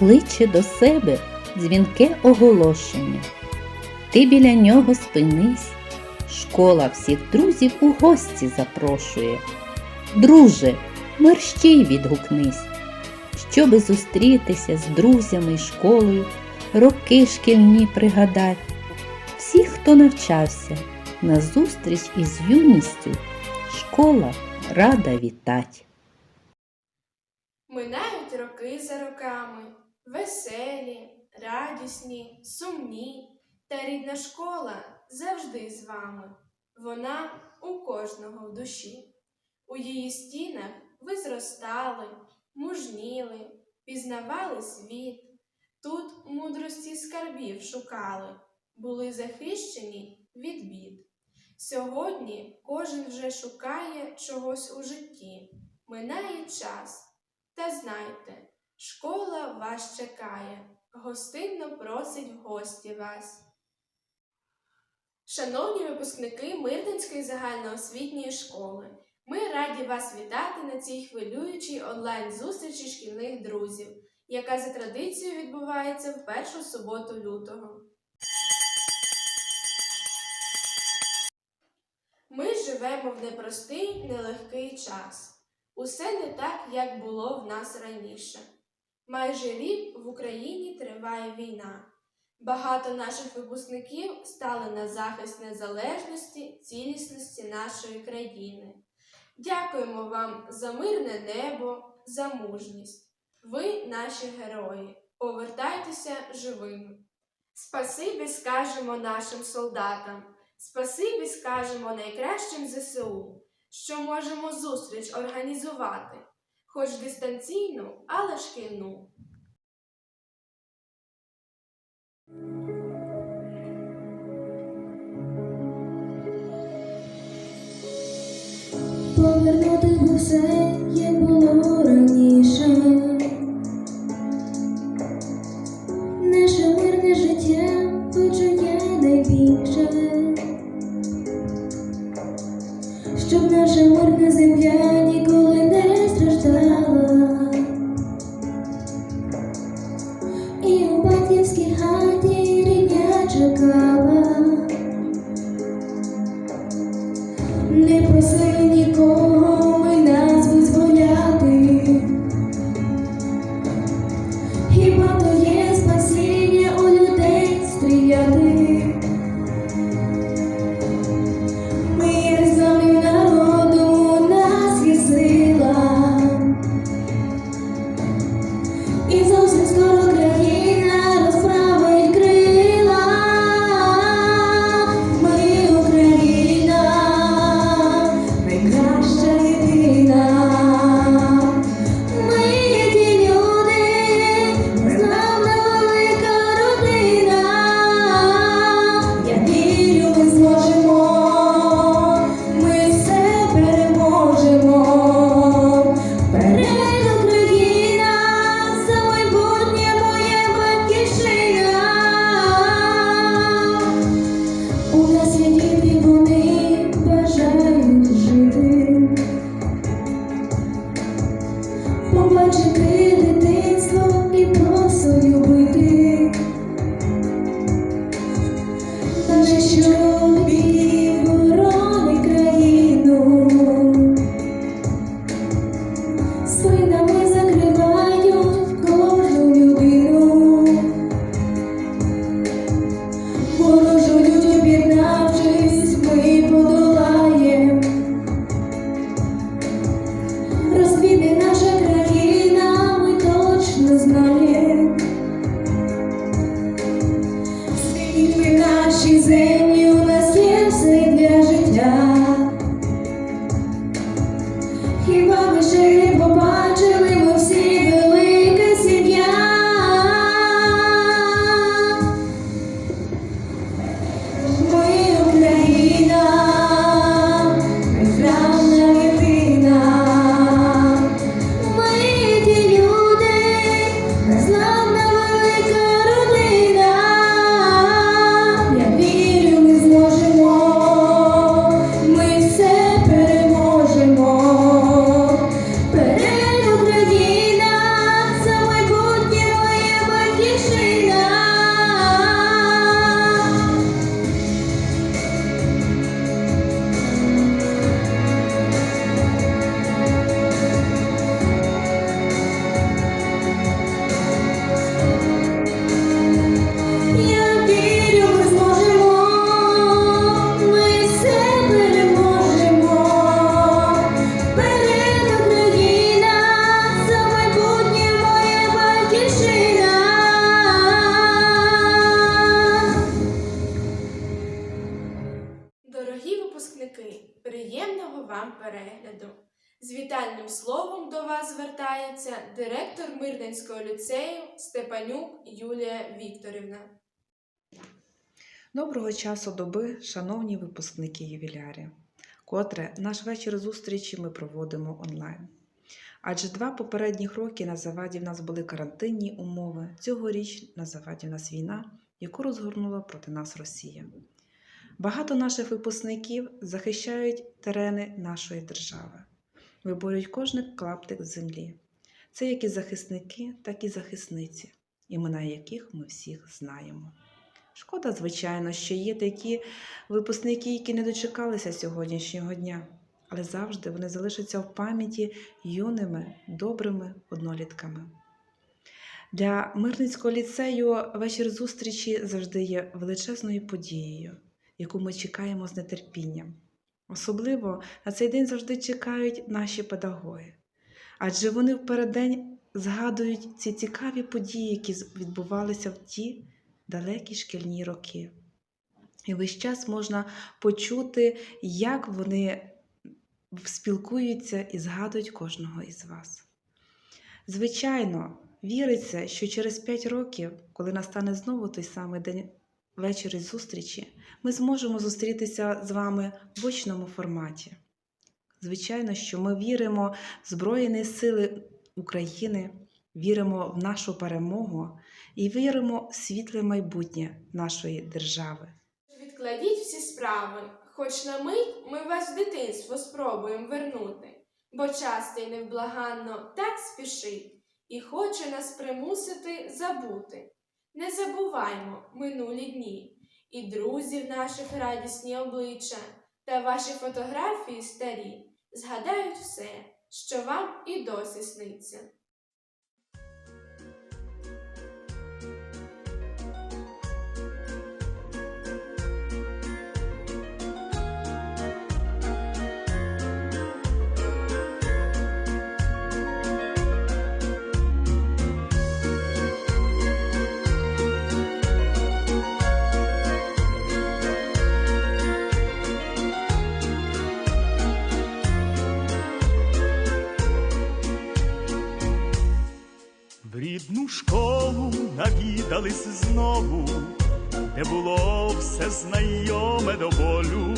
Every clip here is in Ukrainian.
кличе до себе дзвінке оголошення. Ти біля нього спинись, школа всіх друзів у гості запрошує. Друже, мерщій відгукнись, щоби зустрітися з друзями й школою, роки шкільні пригадать. Всіх, хто навчався, на зустріч із юністю, школа рада вітать. Минають роки за роками, веселі, радісні, сумні, та рідна школа завжди з вами. Вона у кожного в душі. У її стінах ви зростали, мужніли, пізнавали світ. Тут мудрості скарбів шукали, були захищені від бід. Сьогодні кожен вже шукає чогось у житті. Минає час. Та знайте, школа вас чекає, гостинно просить в гості вас. Шановні випускники Мирдинської загальноосвітньої школи, ми раді вас вітати на цій хвилюючій онлайн-зустрічі шкільних друзів, яка за традицією відбувається в першу суботу лютого. Ми живемо в непростий, нелегкий час. Усе не так, як було в нас раніше. Майже рік в Україні триває війна. Багато наших випускників стали на захист незалежності, цілісності нашої країни. Дякуємо вам за мирне небо, за мужність. Ви наші герої. Повертайтеся живими. Спасибі скажемо нашим солдатам, спасибі скажемо найкращим ЗСУ що можемо зустріч організувати, хоч дистанційну, але шкільну. Повернути би все, dizer директор Мирненського ліцею Степанюк Юлія Вікторівна. Доброго часу доби, шановні випускники ювілярі, котре наш вечір зустрічі ми проводимо онлайн. Адже два попередніх роки на заваді в нас були карантинні умови, цьогоріч на заваді в нас війна, яку розгорнула проти нас Росія. Багато наших випускників захищають терени нашої держави, виборюють кожен клаптик землі. Це як і захисники, так і захисниці, імена яких ми всіх знаємо. Шкода, звичайно, що є такі випускники, які не дочекалися сьогоднішнього дня, але завжди вони залишаться в пам'яті юними, добрими однолітками. Для Мирницького ліцею вечір зустрічі завжди є величезною подією, яку ми чекаємо з нетерпінням. Особливо на цей день завжди чекають наші педагоги, адже вони в переддень згадують ці цікаві події, які відбувалися в ті далекі шкільні роки. І весь час можна почути, як вони спілкуються і згадують кожного із вас. Звичайно, віриться, що через 5 років, коли настане знову той самий день вечері зустрічі, ми зможемо зустрітися з вами в очному форматі. Звичайно, що ми віримо в Збройні Сили України, віримо в нашу перемогу і віримо в світле майбутнє нашої держави. Відкладіть всі справи, хоч на мить ми вас в дитинство спробуємо вернути, бо часто й невблаганно так спішить і хоче нас примусити забути. Не забуваймо минулі дні і друзів наших радісні обличчя та ваші фотографії старі згадають все, що вам і досі сниться. Знову, де було все знайоме до болю.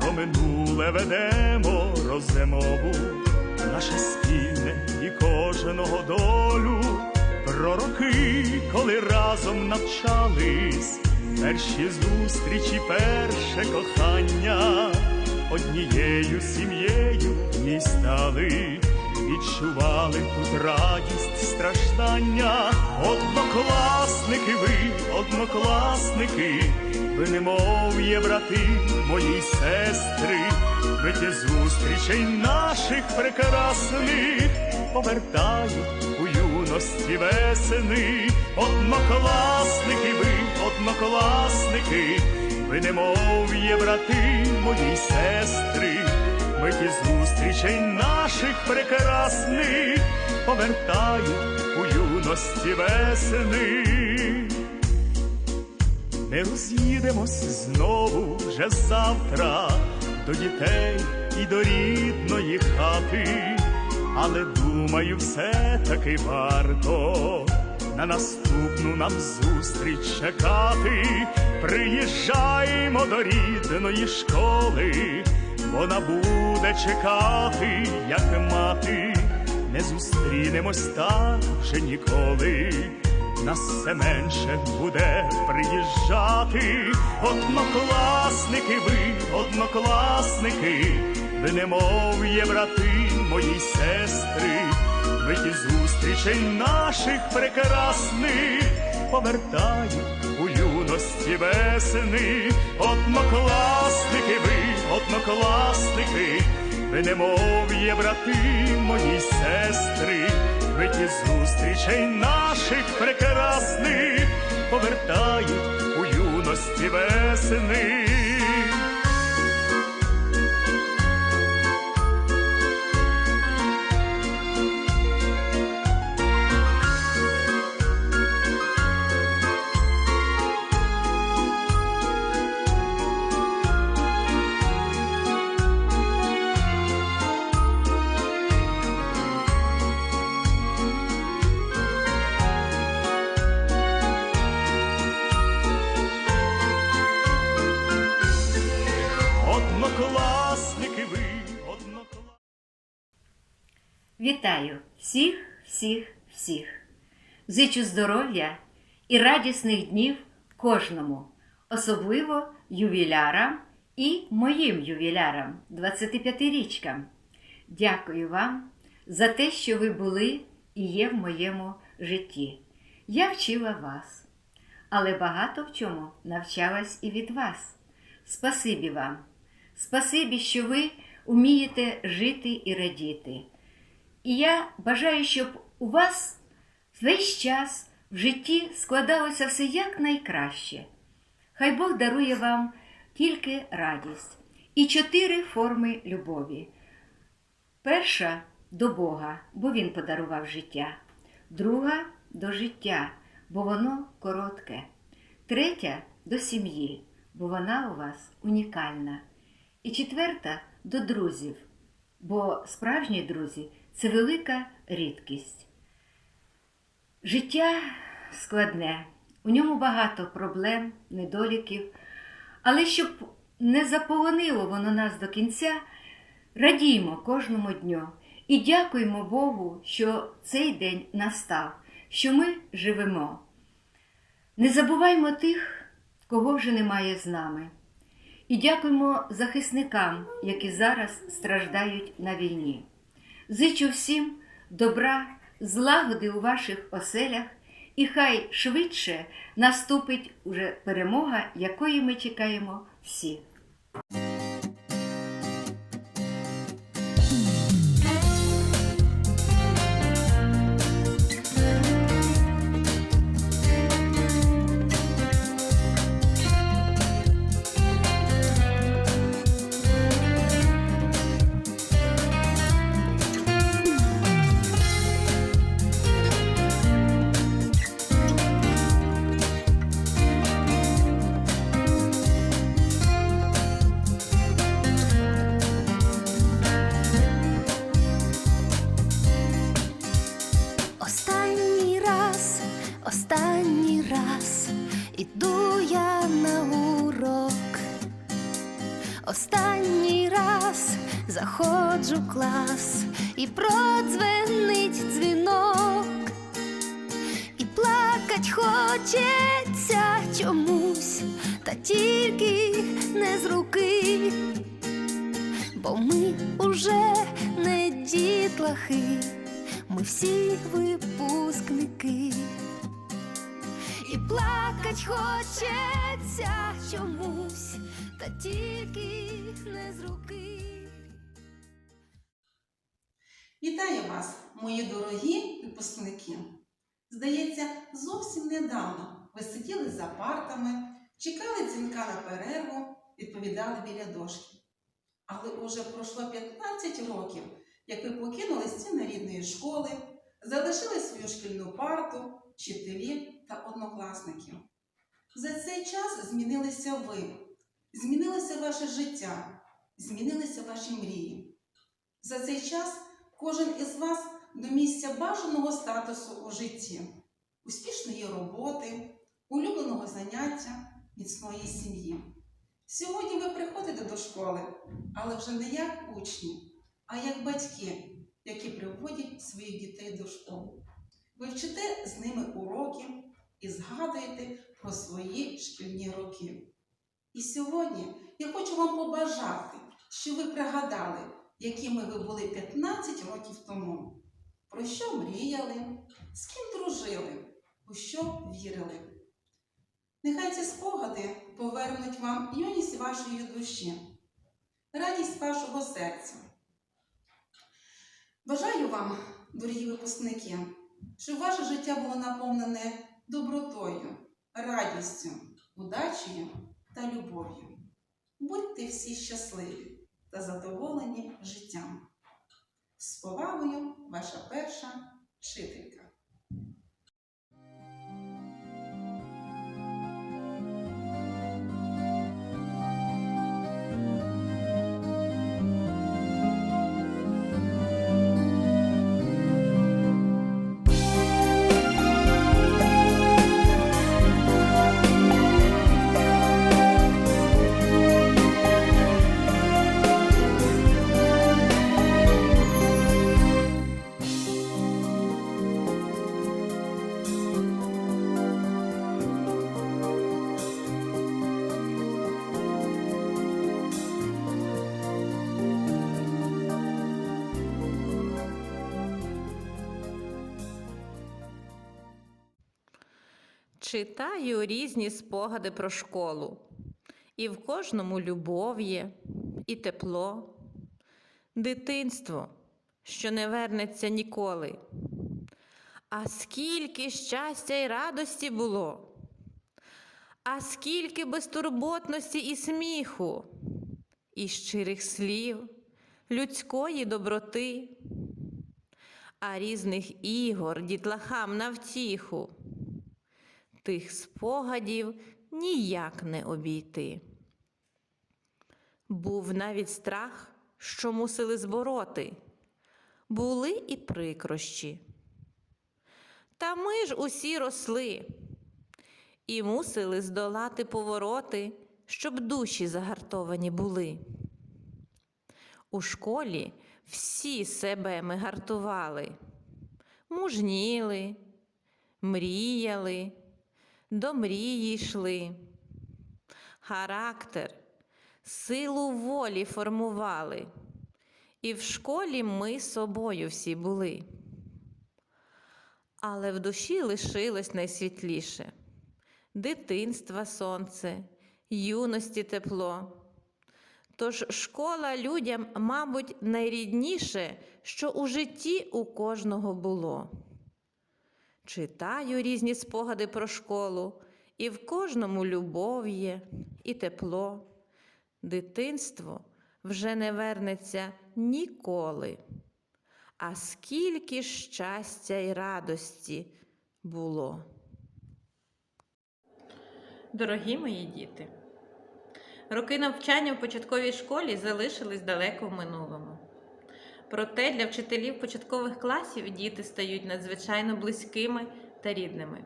Про минуле ведемо розмову, наше спільне і кожного долю. Про роки, коли разом навчались, перші зустрічі, перше кохання, однією сім'єю в ній відчували тут радість, страждання, однокласники ви, однокласники, ви немов є брати мої сестри, ви ті зустрічей наших прекрасних повертають у юності весени, однокласники ви, однокласники, ви немов є брати мої сестри. Ми ті зустрічей наших прекрасних повертають у юності весени. Не роз'їдемось знову вже завтра до дітей і до рідної хати, але думаю, все таки варто на наступну нам зустріч чекати. Приїжджаємо до рідної школи вона буде чекати, як мати, не зустрінемось так вже ніколи. Нас все менше буде приїжджати, однокласники ви, однокласники, ви немов є брати мої сестри, ви ті зустрічей наших прекрасних повертають у весени, однокласники ви, однокласники, ви немов брати мої сестри, ви ті зустрічей наших прекрасних повертають у юності весени. Вітаю всіх, всіх, всіх. Зичу здоров'я і радісних днів кожному, особливо ювілярам і моїм ювілярам, 25-річкам. Дякую вам за те, що ви були і є в моєму житті. Я вчила вас, але багато в чому навчалась і від вас. Спасибі вам. Спасибі, що ви вмієте жити і радіти. І я бажаю, щоб у вас весь час в житті складалося все якнайкраще. Хай Бог дарує вам тільки радість і чотири форми любові. Перша до Бога, бо Він подарував життя. Друга до життя, бо воно коротке. Третя до сім'ї, бо вона у вас унікальна. І четверта до друзів, бо справжні друзі це велика рідкість. Життя складне, у ньому багато проблем, недоліків, але щоб не заполонило воно нас до кінця, радіймо кожному дню і дякуємо Богу, що цей день настав, що ми живемо. Не забуваймо тих, кого вже немає з нами. І дякуємо захисникам, які зараз страждають на війні. Зичу всім добра, злагоди у ваших оселях, і хай швидше наступить уже перемога, якої ми чекаємо всі. Ми уже не дітлахи, ми всі випускники. І плакать хочеться чомусь, та тільки не з руки. Вітаю вас, мої дорогі випускники! Здається, зовсім недавно ви сиділи за партами, чекали дзвінка на перерву, відповідали біля дошки. Але уже пройшло 15 років, як ви покинули стіни рідної школи, залишили свою шкільну парту, вчителів та однокласників. За цей час змінилися ви, змінилося ваше життя, змінилися ваші мрії. За цей час кожен із вас до місця бажаного статусу у житті, успішної роботи, улюбленого заняття, міцної сім'ї. Сьогодні ви приходите до школи, але вже не як учні, а як батьки, які приводять своїх дітей до школи. Ви вчите з ними уроки і згадуєте про свої шкільні роки. І сьогодні я хочу вам побажати, що ви пригадали, якими ви були 15 років тому, про що мріяли, з ким дружили, у що вірили. Нехай ці спогади повернуть вам юність вашої душі, радість вашого серця. Бажаю вам, дорогі випускники, щоб ваше життя було наповнене добротою, радістю, удачею та любов'ю. Будьте всі щасливі та задоволені життям. З повагою, ваша перша вчителька. Читаю різні спогади про школу. І в кожному любов є, і тепло, дитинство, що не вернеться ніколи. А скільки щастя й радості було, а скільки безтурботності і сміху, і щирих слів, людської доброти, а різних ігор дітлахам на втіху. Тих спогадів ніяк не обійти. Був навіть страх, що мусили збороти, були і прикрощі. Та ми ж усі росли і мусили здолати повороти, щоб душі загартовані були. У школі всі себе ми гартували, мужніли, мріяли, до мрії йшли. Характер, силу волі формували, і в школі ми собою всі були. Але в душі лишилось найсвітліше дитинства сонце, юності тепло. Тож школа людям, мабуть, найрідніше, що у житті у кожного було. Читаю різні спогади про школу, і в кожному любов є, і тепло. Дитинство вже не вернеться ніколи. А скільки щастя й радості було. Дорогі мої діти, роки навчання в початковій школі залишились далеко в минулому. Проте для вчителів початкових класів діти стають надзвичайно близькими та рідними.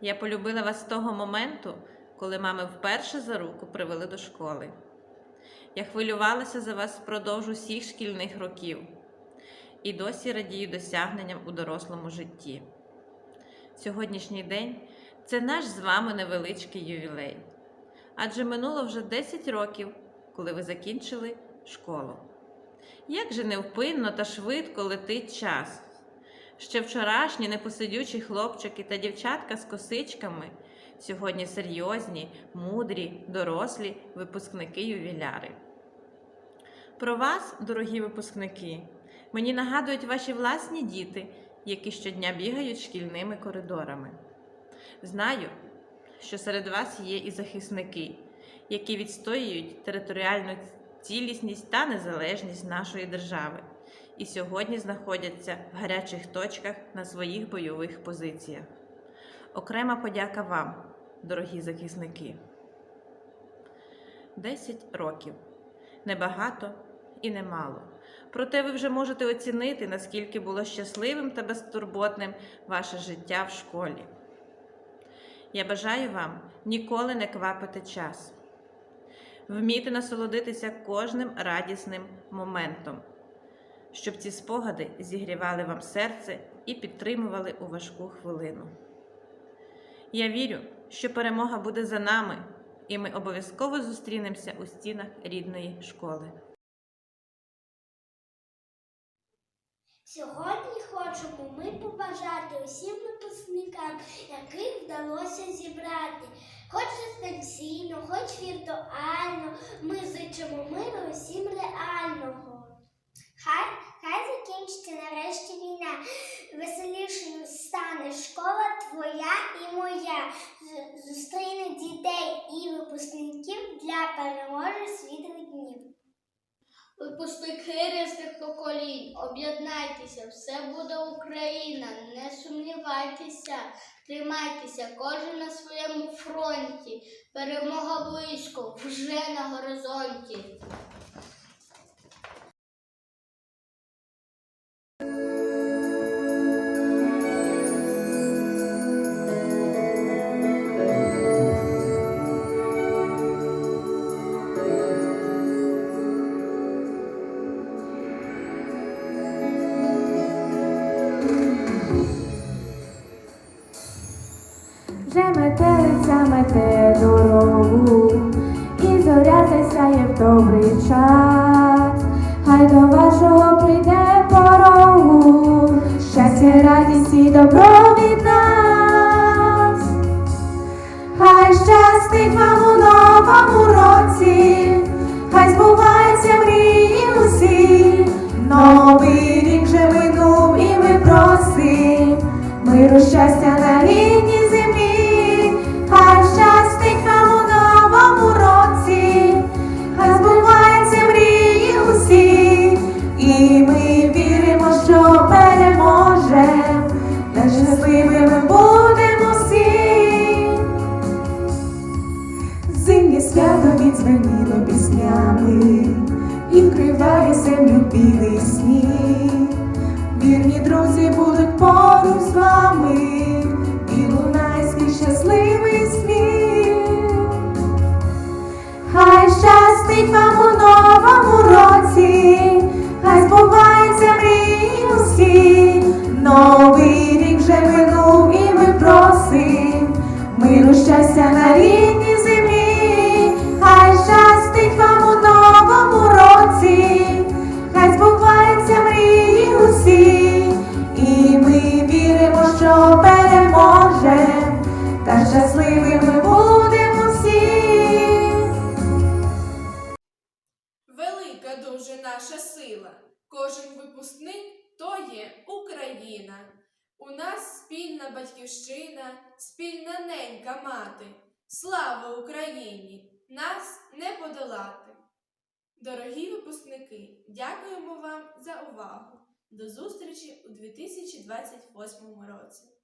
Я полюбила вас з того моменту, коли мами вперше за руку привели до школи. Я хвилювалася за вас впродовж усіх шкільних років і досі радію досягненням у дорослому житті. Сьогоднішній день це наш з вами невеличкий ювілей. Адже минуло вже 10 років, коли ви закінчили школу. Як же невпинно та швидко летить час. Ще вчорашні непосидючі хлопчики та дівчатка з косичками, сьогодні серйозні, мудрі, дорослі випускники ювіляри. Про вас, дорогі випускники, мені нагадують ваші власні діти, які щодня бігають шкільними коридорами. Знаю, що серед вас є і захисники, які відстоюють територіальну цілісність та незалежність нашої держави, і сьогодні знаходяться в гарячих точках на своїх бойових позиціях. Окрема подяка вам, дорогі захисники. Десять років небагато і немало. Проте ви вже можете оцінити, наскільки було щасливим та безтурботним ваше життя в школі. Я бажаю вам ніколи не квапити час, вміти насолодитися кожним радісним моментом, щоб ці спогади зігрівали вам серце і підтримували у важку хвилину. Я вірю, що перемога буде за нами, і ми обов'язково зустрінемося у стінах рідної школи. Сьогодні хочемо ми побажати усім випускникам, яких вдалося зібрати. Хоч дистанційно, хоч віртуально, ми зичимо миру усім реального. Хай, хай закінчиться нарешті війна. Веселішою стане школа твоя і моя. Зустріне дітей і випускників для переможних світлих днів. Випускники різних поколінь, об'єднайтеся, все буде Україна, не сумнівайтеся, тримайтеся, кожен на своєму фронті. Перемога близько, вже на горизонті. щастя на війні. Рідна батьківщина, спільна ненька мати, слава Україні! Нас не подолати! Дорогі випускники, дякуємо вам за увагу! До зустрічі у 2028 році!